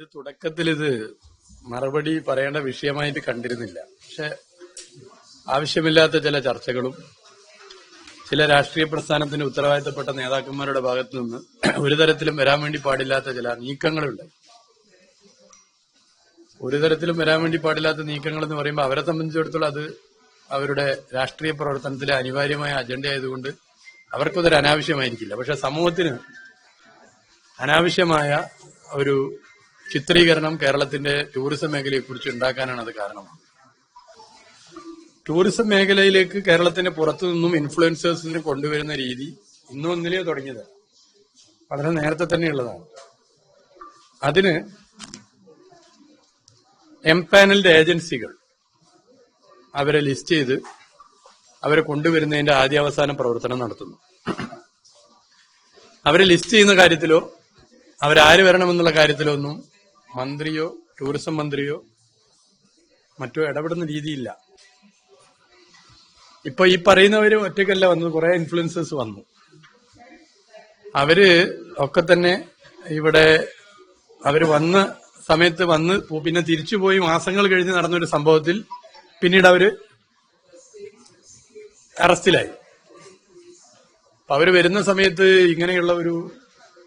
ഇത് തുടക്കത്തിൽ ഇത് മറുപടി പറയേണ്ട വിഷയമായിട്ട് കണ്ടിരുന്നില്ല. പക്ഷെ ആവശ്യമില്ലാത്ത ചില ചർച്ചകളും ചില രാഷ്ട്രീയ പ്രസ്ഥാനത്തിന് ഉത്തരവാദിത്തപ്പെട്ട നേതാക്കന്മാരുടെ ഭാഗത്തു നിന്ന് ഒരു തരത്തിലും വരാൻ വേണ്ടി പാടില്ലാത്ത ചില നീക്കങ്ങളുണ്ട്. ഒരു തരത്തിലും വരാൻ വേണ്ടി പാടില്ലാത്ത നീക്കങ്ങൾ എന്ന് പറയുമ്പോൾ അവരെ സംബന്ധിച്ചിടത്തോളം അത് അവരുടെ രാഷ്ട്രീയ പ്രവർത്തനത്തിലെ അനിവാര്യമായ അജണ്ട ആയതുകൊണ്ട് അവർക്കതൊരു അനാവശ്യമായിരിക്കില്ല. പക്ഷെ സമൂഹത്തിന് അനാവശ്യമായ ഒരു ചിത്രീകരണം കേരളത്തിന്റെ ടൂറിസം മേഖലയെ കുറിച്ച് ഉണ്ടാക്കാനാണ് അത് കാരണം. ടൂറിസം മേഖലയിലേക്ക് കേരളത്തിന്റെ പുറത്തു നിന്നും ഇൻഫ്ലുവൻസേഴ്സിനെ കൊണ്ടുവരുന്ന രീതി ഇന്നും ഇന്നലെയോ തുടങ്ങിയത് വളരെ നേരത്തെ തന്നെയുള്ളതാണ്. അതിന് എംപാനൽഡ് ഏജൻസികൾ അവരെ ലിസ്റ്റ് ചെയ്ത് അവരെ കൊണ്ടുവരുന്നതിന്റെ ആദ്യാവസാന പ്രവർത്തനം നടത്തുന്നു. അവരെ ലിസ്റ്റ് ചെയ്യുന്ന കാര്യത്തിലോ അവരാര് വരണമെന്നുള്ള കാര്യത്തിലോ ഒന്നും മന്ത്രിയോ ടൂറിസം മന്ത്രിയോ മറ്റോ ഇടപെടുന്ന രീതിയില്ല. ഇപ്പൊ ഈ പറയുന്നവര് ഒറ്റയ്ക്കല്ല വന്നു കുറെ ഇൻഫ്ലുവൻസേഴ്സ് വന്നു. അവർ ഒക്കെ തന്നെ ഇവിടെ അവർ വന്ന സമയത്ത് വന്ന് പിന്നെ തിരിച്ചുപോയി മാസങ്ങൾ കഴിഞ്ഞ് നടന്നൊരു സംഭവത്തിൽ പിന്നീട് അവർ അറസ്റ്റിലായി. അവർ വരുന്ന സമയത്ത് ഇങ്ങനെയുള്ള ഒരു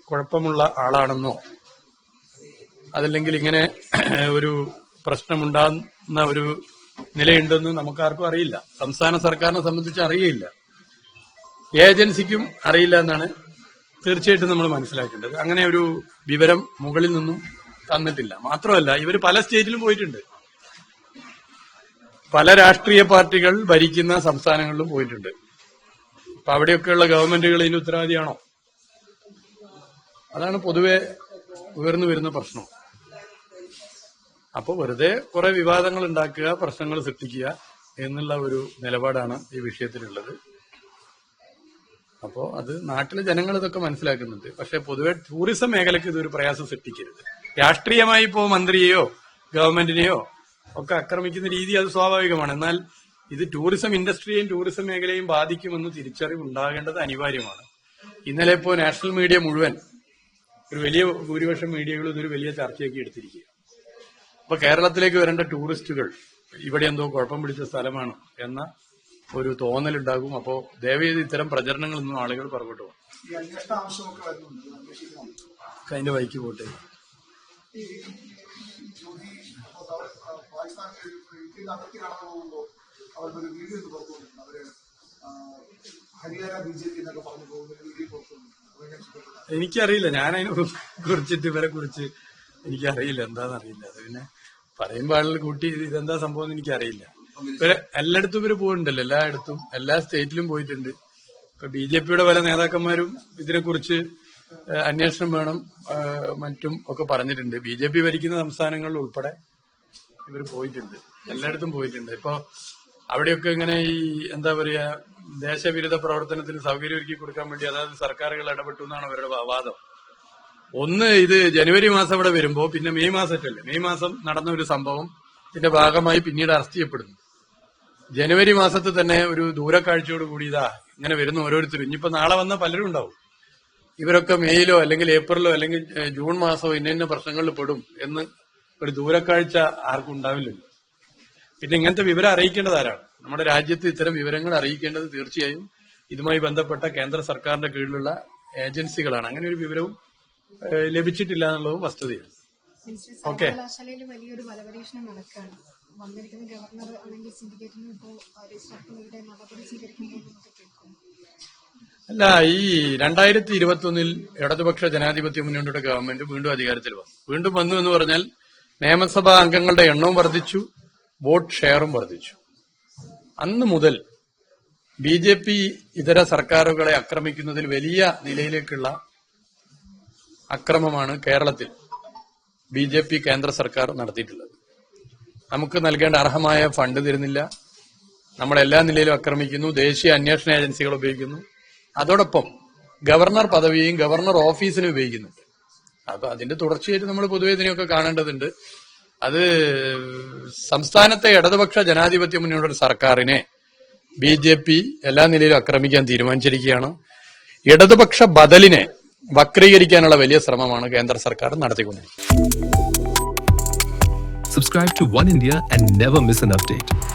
കുഴപ്പമുള്ള ആളാണെന്നോ അതല്ലെങ്കിൽ ഇങ്ങനെ ഒരു പ്രശ്നമുണ്ടാകുന്ന ഒരു നിലയുണ്ടെന്ന് നമുക്കാർക്കും അറിയില്ല. സംസ്ഥാന സർക്കാരിനെ സംബന്ധിച്ച് അറിയില്ല. ഏജൻസിക്കും അറിയില്ല എന്നാണ് തീർച്ചയായിട്ടും നമ്മൾ മനസ്സിലാക്കേണ്ടത്. അങ്ങനെ ഒരു വിവരം മുകളിൽ നിന്നും തന്നിട്ടില്ല. മാത്രമല്ല ഇവർ പല സ്റ്റേറ്റിലും പോയിട്ടുണ്ട്. പല രാഷ്ട്രീയ പാർട്ടികൾ ഭരിക്കുന്ന സംസ്ഥാനങ്ങളിലും പോയിട്ടുണ്ട്. അപ്പൊ അവിടെയൊക്കെയുള്ള ഗവൺമെന്റുകൾ ഇതിന് ഉത്തരവാദിയാണോ? അതാണ് പൊതുവെ ഉയർന്നു വരുന്ന പ്രശ്നം. അപ്പോൾ വെറുതെ കുറെ വിവാദങ്ങൾ ഉണ്ടാക്കുക പ്രശ്നങ്ങൾ സൃഷ്ടിക്കുക എന്നുള്ള ഒരു നിലപാടാണ് ഈ വിഷയത്തിലുള്ളത്. അപ്പോൾ അത് നാട്ടിലെ ജനങ്ങൾ ഇതൊക്കെ മനസ്സിലാക്കുന്നുണ്ട്. പക്ഷെ പൊതുവെ ടൂറിസം മേഖലയ്ക്ക് ഇതൊരു പ്രയാസം സൃഷ്ടിക്കരുത്. രാഷ്ട്രീയമായി ഇപ്പോ മന്ത്രിയെയോ ഗവൺമെന്റിനെയോ ഒക്കെ ആക്രമിക്കുന്ന രീതി അത് സ്വാഭാവികമാണ്. എന്നാൽ ഇത് ടൂറിസം ഇൻഡസ്ട്രിയെയും ടൂറിസം മേഖലയെയും ബാധിക്കുമെന്ന് തിരിച്ചറിവ് ഉണ്ടാകേണ്ടത് അനിവാര്യമാണ്. ഇന്നലെ ഇപ്പോ നാഷണൽ മീഡിയ മുഴുവൻ ഒരു വലിയ ഭൂരിപക്ഷം മീഡിയകളും ഇതൊരു വലിയ ചർച്ചയൊക്കെ എടുത്തിരിക്കുക അപ്പൊ കേരളത്തിലേക്ക് വരേണ്ട ടൂറിസ്റ്റുകൾ ഇവിടെ എന്തോ കുഴപ്പം പിടിച്ച സ്ഥലമാണ് എന്ന ഒരു തോന്നലുണ്ടാകും. അപ്പോ ദയവേത് ഇത്തരം പ്രചരണങ്ങളൊന്നും ആളുകൾ പുറകോട്ട് പോകും അതിന്റെ വഴിക്ക് പോട്ടെ. എനിക്കറിയില്ല. ഞാൻ കുറിച്ചിട്ട് ഇവരെ കുറിച്ച് എനിക്കറിയില്ല. എന്താണെന്നറിയില്ല. അത് പിന്നെ പറയുമ്പോൾ ആളുകൾ കൂട്ടി ഇത് ഇതെന്താ സംഭവം എന്ന് എനിക്കറിയില്ല. ഇവർ എല്ലായിടത്തും ഇവർ പോകുന്നുണ്ടല്ലോ എല്ലായിടത്തും. എല്ലാ സ്റ്റേറ്റിലും പോയിട്ടുണ്ട്. ഇപ്പൊ ബി ജെ പിയുടെ പല നേതാക്കന്മാരും ഇതിനെക്കുറിച്ച് അന്വേഷണം വേണം മറ്റും ഒക്കെ പറഞ്ഞിട്ടുണ്ട്. ബി ജെ പി ഭരിക്കുന്ന സംസ്ഥാനങ്ങളിൽ ഉൾപ്പെടെ ഇവർ പോയിട്ടുണ്ട്. എല്ലായിടത്തും പോയിട്ടുണ്ട്. ഇപ്പൊ അവിടെയൊക്കെ ഇങ്ങനെ ഈ എന്താ പറയാ ദേശവിരുദ്ധ പ്രവർത്തനത്തിന് സൗകര്യം ഒരുക്കി കൊടുക്കാൻ വേണ്ടി അതായത് സർക്കാരുകൾ ഇടപെട്ടു എന്നാണ് അവരുടെ വാദം. ഒന്ന് ഇത് ജനുവരി മാസം ഇവിടെ വരുമ്പോ പിന്നെ മെയ് മാസത്തല്ലേ മെയ് മാസം നടന്ന ഒരു സംഭവം ഇതിന്റെ ഭാഗമായി പിന്നീട് അറസ്റ്റ് ചെയ്യപ്പെടുന്നു. ജനുവരി മാസത്തിൽ തന്നെ ഒരു ദൂരക്കാഴ്ചയോട് കൂടി ഇതാ ഇങ്ങനെ വരുന്ന ഓരോരുത്തരും. ഇനിയിപ്പോ നാളെ വന്ന പലരും ഉണ്ടാവും. ഇവരൊക്കെ മെയ്യിലോ അല്ലെങ്കിൽ ഏപ്രിലോ അല്ലെങ്കിൽ ജൂൺ മാസമോ ഇന്ന ഇന്ന പ്രശ്നങ്ങളിൽ പെടും എന്ന് ഒരു ദൂരക്കാഴ്ച ആർക്കും ഉണ്ടാവില്ലല്ലോ. പിന്നെ ഇങ്ങനത്തെ വിവരം അറിയിക്കേണ്ടത് ആരാണ്? നമ്മുടെ രാജ്യത്ത് ഇത്തരം വിവരങ്ങൾ അറിയിക്കേണ്ടത് തീർച്ചയായും ഇതുമായി ബന്ധപ്പെട്ട കേന്ദ്ര സർക്കാരിന്റെ കീഴിലുള്ള ഏജൻസികളാണ്. അങ്ങനെ ഒരു വിവരവും ലഭിച്ചിട്ടില്ല എന്നുള്ളത് വസ്തുതയാണ്. ഓക്കെ. സർവകലാശാലയിൽ വലിയൊരു ബലപരീക്ഷണം നടക്കുകയാണ്. വന്നിരിക്കുന്ന ഗവർണർ സിൻഡിക്കേറ്റിന് ഇപ്പോൾ നടപടി അല്ല ഈ രണ്ടായിരത്തി ഇരുപത്തി ഒന്നിൽ ഇടതുപക്ഷ ജനാധിപത്യ മുന്നണിയുടെ ഗവൺമെന്റ് വീണ്ടും അധികാരത്തിൽ വന്നു. വീണ്ടും വന്നു എന്ന് പറഞ്ഞാൽ നിയമസഭാ അംഗങ്ങളുടെ എണ്ണവും വർദ്ധിച്ചു വോട്ട് ഷെയറും വർദ്ധിച്ചു. അന്ന് മുതൽ ബി ജെ പി ഇതര സർക്കാരുകളെ ആക്രമിക്കുന്നതിൽ വലിയ നിലയിലേക്കുള്ള അക്രമമാണ് കേരളത്തിൽ ബി ജെ പി കേന്ദ്ര സർക്കാർ നടത്തിയിട്ടുള്ളത്. നമുക്ക് നൽകേണ്ട അർഹമായ ഫണ്ട് തരുന്നില്ല. നമ്മൾ എല്ലാ നിലയിലും ആക്രമിക്കുന്നു ദേശീയ അന്വേഷണ ഏജൻസികൾ ഉപയോഗിക്കുന്നു. അതോടൊപ്പം ഗവർണർ പദവിയും ഗവർണർ ഓഫീസിനും ഉപയോഗിക്കുന്നുണ്ട്. അപ്പൊ അതിന്റെ തുടർച്ചയായിട്ട് നമ്മൾ പൊതുവെ ഇതിനെയൊക്കെ കാണേണ്ടതുണ്ട്. അത് സംസ്ഥാനത്തെ ഇടതുപക്ഷ ജനാധിപത്യ മുന്നണിയുടെ സർക്കാരിനെ ബി ജെ പി എല്ലാ നിലയിലും ആക്രമിക്കാൻ തീരുമാനിച്ചിരിക്കുകയാണ്. ഇടതുപക്ഷ ബദലിനെ വക്രീകരിക്കാനുള്ള വലിയ ശ്രമമാണ് കേന്ദ്ര സർക്കാർ നടത്തിക്കൊണ്ടിരിക്കുന്നത്. Subscribe to One India and never miss an update